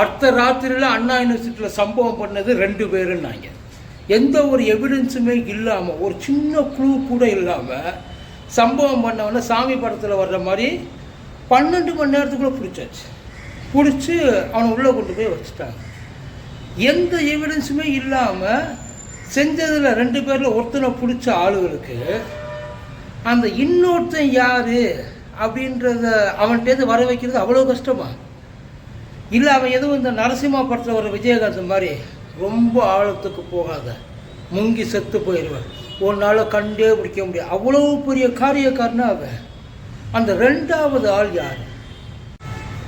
அடுத்த ராத்திரியில் அண்ணா யூனிவர்சிட்டியில் சம்பவம் பண்ணது ரெண்டு பேருன்னாங்க. எந்த ஒரு எவிடன்ஸுமே இல்லாமல் ஒரு சின்ன குழு கூட இல்லாமல் சம்பவம் பண்ணவொடனே சாமி படத்தில் வர்ற மாதிரி பன்னெண்டு மணி நேரத்துக்குள்ளே பிடிச்சாச்சு. பிடிச்சி அவனை உள்ளே கொண்டு போய் வச்சுட்டாங்க. எந்த எவிடன்ஸுமே இல்லாமல் செஞ்சதில் ரெண்டு பேரில் ஒருத்தனை பிடிச்ச ஆளுகளுக்கு அந்த இன்னொருத்தன் யார் அப்படின்றத அவன்கிட்டேருந்து வர வைக்கிறது அவ்வளோ கஷ்டமாக இல்லை அவன் எதுவும் இந்த நரசிம்மா படத்தில் ஒரு விஜயகாந்த் மாதிரி ரொம்ப ஆழத்துக்கு போகாத. முங்கி செத்து போயிடுவேன் உன்னால் கண்டே பிடிக்க முடியாது. அவ்வளோ பெரிய காரியக்காரனா அவன். அந்த ரெண்டாவது ஆள் யார்?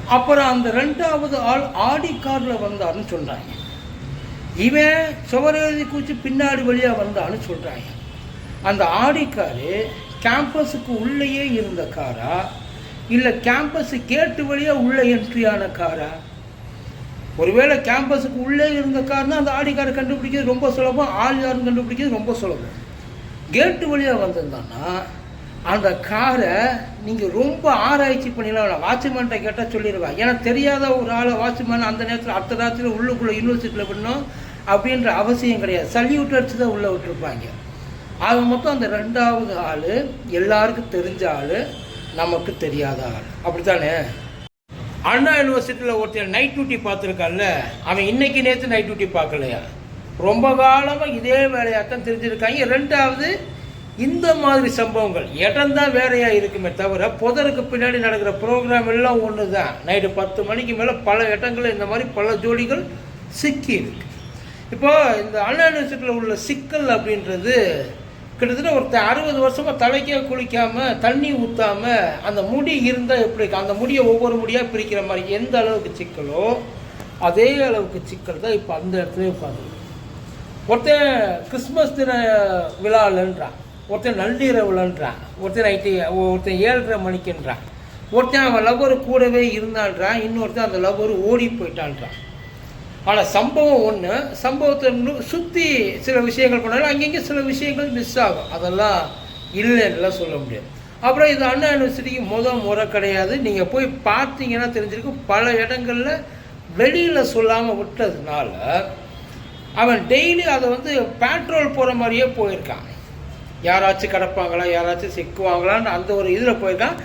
அப்புறம் அந்த ரெண்டாவது ஆள் ஆடி காரில் வந்தான்னு சொன்னாங்க இவன் சுவரேதி குச்சி பின்னாடி வழியாக வந்தான்னு சொல்கிறாங்க அந்த ஆடி காரு கேம்பஸுக்கு உள்ளேயே இருந்த காரா? இல்லை கேம்பஸ் கேட்டு வழியாக உள்ளே என்ட்ரியான காரா ஒருவேளை கேம்பஸுக்கு உள்ளே இருந்த கார்னா அந்த ஆடி காரை கண்டுபிடிக்கிறது ரொம்ப சுலபம் ஆள் யாருன்னு கண்டுபிடிக்கிறது ரொம்ப சுலபம். கேட்டு வழியாக வந்திருந்தான்னா அந்த காரை நீங்கள் ரொம்ப ஆராய்ச்சி பண்ணிடலாம். வாட்ச்மேன்ட்ட கேட்டால் சொல்லிடுவேன் ஏன்னா தெரியாத ஒரு ஆளை வாட்ச்மேன் அந்த நேரத்தில் அடுத்த நேரத்தில் உள்ளுக்குள்ளே யூனிவர்சிட்டியில் பண்ணணும் அப்படின்ற அவசியம் கிடையாது. சல்யூட் அடிச்சு தான் உள்ளே விட்டுருப்பாங்க. ஆக மொத்தம் அந்த ரெண்டாவது ஆள் எல்லாருக்கும் தெரிஞ்ச ஆள் நமக்கு தெரியாதா? அப்படித்தானே? அண்ணா யூனிவர்சிட்டியில் ஒருத்தர் நைட் டியூட்டி பார்த்துருக்கான்ல அவன் இன்னைக்கு நேற்று நைட் டியூட்டி பார்க்கலையா? ரொம்ப காலமாக இதே வேலையாகத்தான் தெரிஞ்சிருக்காங்க. ரெண்டாவது இந்த மாதிரி சம்பவங்கள் இடம் தான் வேறையாக இருக்குமே தவிர புதருக்கு பின்னாடி நடக்கிற ப்ரோக்ராம் எல்லாம் ஒன்று தான் நைட்டு பத்து மணிக்கு மேலே பல இடங்களில் இந்த மாதிரி பல ஜோடிகள் சிக்கி இருக்கு இப்போ இந்த அண்ணா யூனிவர்சிட்டியில் உள்ள சிக்கல் அப்படின்றது கிட்டத்தட்ட ஒருத்தன் அறுபது வருஷமாக தலைக்கே குளிக்காமல் தண்ணி ஊற்றாமல் அந்த முடி இருந்தால் எப்படி அந்த முடியை ஒவ்வொரு முடியாக பிரிக்கிற மாதிரி எந்த அளவுக்கு சிக்கலோ அதே அளவுக்கு சிக்கல் தான் இப்போ அந்த இடத்துல உட்காந்து ஒருத்தன் கிறிஸ்மஸ் தின விழாலன்றான் ஒருத்தன் நள்ளிரவுலன்றான் ஒருத்தன் நைட்டு ஒருத்தன் ஏழரை மணிக்குன்றான். ஒருத்தன் அவன் லவ்வர் கூடவே இருந்தான்றான். இன்னொருத்தன் அந்த லவ்வர் ஓடி போயிட்டான்றான். ஆனால் சம்பவம் ஒன்று சம்பவத்தை சுற்றி சில விஷயங்கள் பண்ணாலும் அங்கங்கே சில விஷயங்கள் மிஸ் ஆகும். அதெல்லாம் இல்லைன்னுலாம் சொல்ல முடியாது. அப்புறம் இது அண்ணா யூனிவர்சிட்டிக்கு முதல் முறை கிடையாது. நீங்கள் போய் பார்த்தீங்கன்னா தெரிஞ்சிருக்கும். பல இடங்களில் வெளியில் சொல்லாமல் விட்டதுனால அவன் டெய்லி அதை வந்து பேட்ரோல் போகிற மாதிரியே போயிருக்கான். யாராச்சும் கிடப்பாங்களா யாராச்சும் சிக்குவாங்களான்னு அந்த ஒரு இதில் போயிருக்கான்.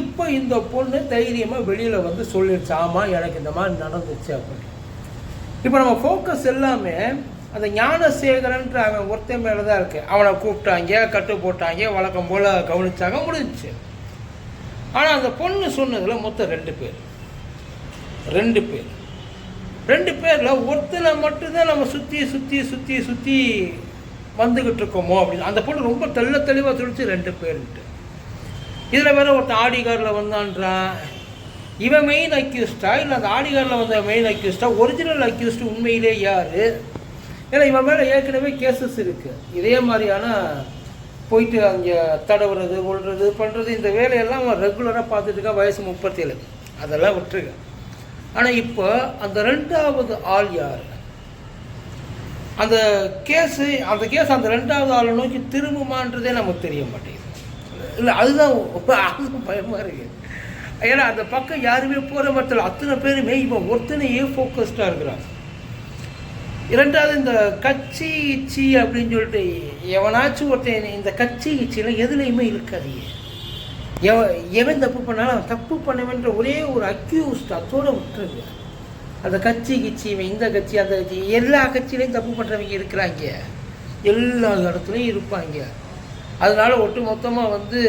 இப்போ இந்த பொண்ணு தைரியமாக வெளியில் வந்து சொல்லிடுச்சு ஆமாம் எனக்கு இந்த மாதிரி நடந்துச்சு அப்படின்னு. இப்போ நம்ம ஃபோக்கஸ் எல்லாமே அந்த ஞானசேகரன்ற அவன் ஒருத்தன் மேலே தான் இருக்குது அவனை கூப்பிட்டாங்க கட்டு போட்டாங்க வழக்கம் போல் கவனித்தாங்க முடிஞ்சுச்சு. ஆனால் அந்த பொண்ணு சொன்னதில் மொத்தம் ரெண்டு பேர். ரெண்டு பேர். ரெண்டு பேரில் ஒருத்தனை மட்டும்தான் நம்ம சுற்றி சுற்றி சுற்றி சுற்றி வந்துக்கிட்டு இருக்கோமோ அப்படின்னு. அந்த பொண்ணு ரொம்ப தெள்ள தெளிவாக சொல்லிச்சு ரெண்டு பேருன்ட்டு. இதில் வேற ஒருத்தன் ஆடி காரில் வந்தான்றான் இவன் மெயின் அக்யூஸ்டா இல்லை அந்த ஆடிகாரில் வந்த மெயின் அக்யூஸ்டா ஒரிஜினல் அக்யூஸ்ட் உண்மையிலே யார்? ஏன்னா இவன் மேலே ஏற்கனவே கேசஸ் இருக்குது இதே மாதிரியான போயிட்டு அங்கே தடவுறது கொள்வது பண்ணுறது இந்த வேலையெல்லாம் அவன் ரெகுலராக பார்த்துட்டு இருக்கா வயசு முப்பத்தேழு. அதெல்லாம் விட்டுருங்க ஆனால் இப்போ அந்த ரெண்டாவது ஆள் யார்? அந்த கேஸு அந்த கேஸ் அந்த ரெண்டாவது ஆளை நோக்கி திரும்புமான்றதே நமக்கு தெரிய மாட்டேங்குது. இல்லை அதுதான் இப்ப பயமாக இருக்குது ஏன்னா அந்த பக்கம் யாருமே போகிற மரத்தில் அத்தனை பேருமே இவன் ஒருத்தனையே ஃபோக்கஸ்டாக இருக்கிறான் இரண்டாவது இந்த கட்சி இச்சி அப்படின்னு சொல்லிட்டு எவனாச்சும் ஒருத்தன் இந்த கட்சி இச்சியில் எதுலேயுமே இருக்காதியே எவ எவன் தப்பு பண்ணாலும் அவன் தப்பு பண்ணவன்ற ஒரே ஒரு அக்யூஸ்ட் அதோட விட்டுருங்க. அந்த கட்சி கிச்சி இவன் இந்த கட்சி அந்த கட்சி எல்லா கட்சியிலையும் தப்பு பண்ணுறவங்க இருக்கிறாங்க. எல்லா இடத்துலையும் இருப்பாங்க. அதனால் ஒட்டு மொத்தமாக வந்து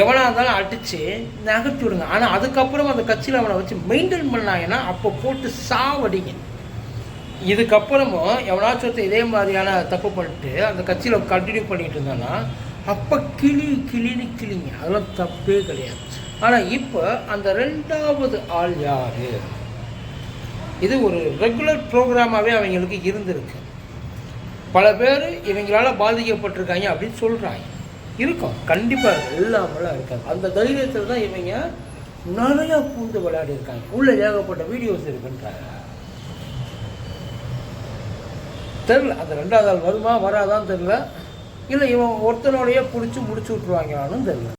எவனாக இருந்தாலும் அடித்து நகர்த்தி விடுங்க. ஆனால் அதுக்கப்புறம் அந்த கட்சியில் அவனை வச்சு மெயின்டைன் பண்ணாங்கன்னா அப்போ போட்டு சாவடிங்க. இதுக்கப்புறமும் எவனாச்சும் ஒருத்தர் இதே மாதிரியான தப்பு பண்ணிட்டு அந்த கட்சியில் கண்டினியூ பண்ணிட்டு இருந்தானா அப்போ கிளி கிளின்னு கிளிங்க. அதெல்லாம் தப்பே கிடையாது. ஆனால் இப்போ அந்த ரெண்டாவது ஆள் யார்? இது ஒரு ரெகுலர் ப்ரோக்ராமாகவே அவங்களுக்கு இருந்திருக்கு. பல பேர் இவங்களால் பாதிக்கப்பட்டிருக்காங்க அப்படின்னு சொல்கிறாங்க இருக்கும். கண்டிப்பாக இல்லாமலாம் இருக்காது. அந்த தைரியத்தில் தான் இவங்க நிறையா பூந்து விளையாடி இருக்காங்க உள்ள ஏகப்பட்ட வீடியோஸ் இருக்குன்றாங்க. தெரில அந்த ரெண்டாவது ஆள் வருமா வராதான்னு தெரில இல்லை இவன் ஒருத்தனோடையே பிடிச்சி முடிச்சு விட்ருவாங்களான்னு தெரில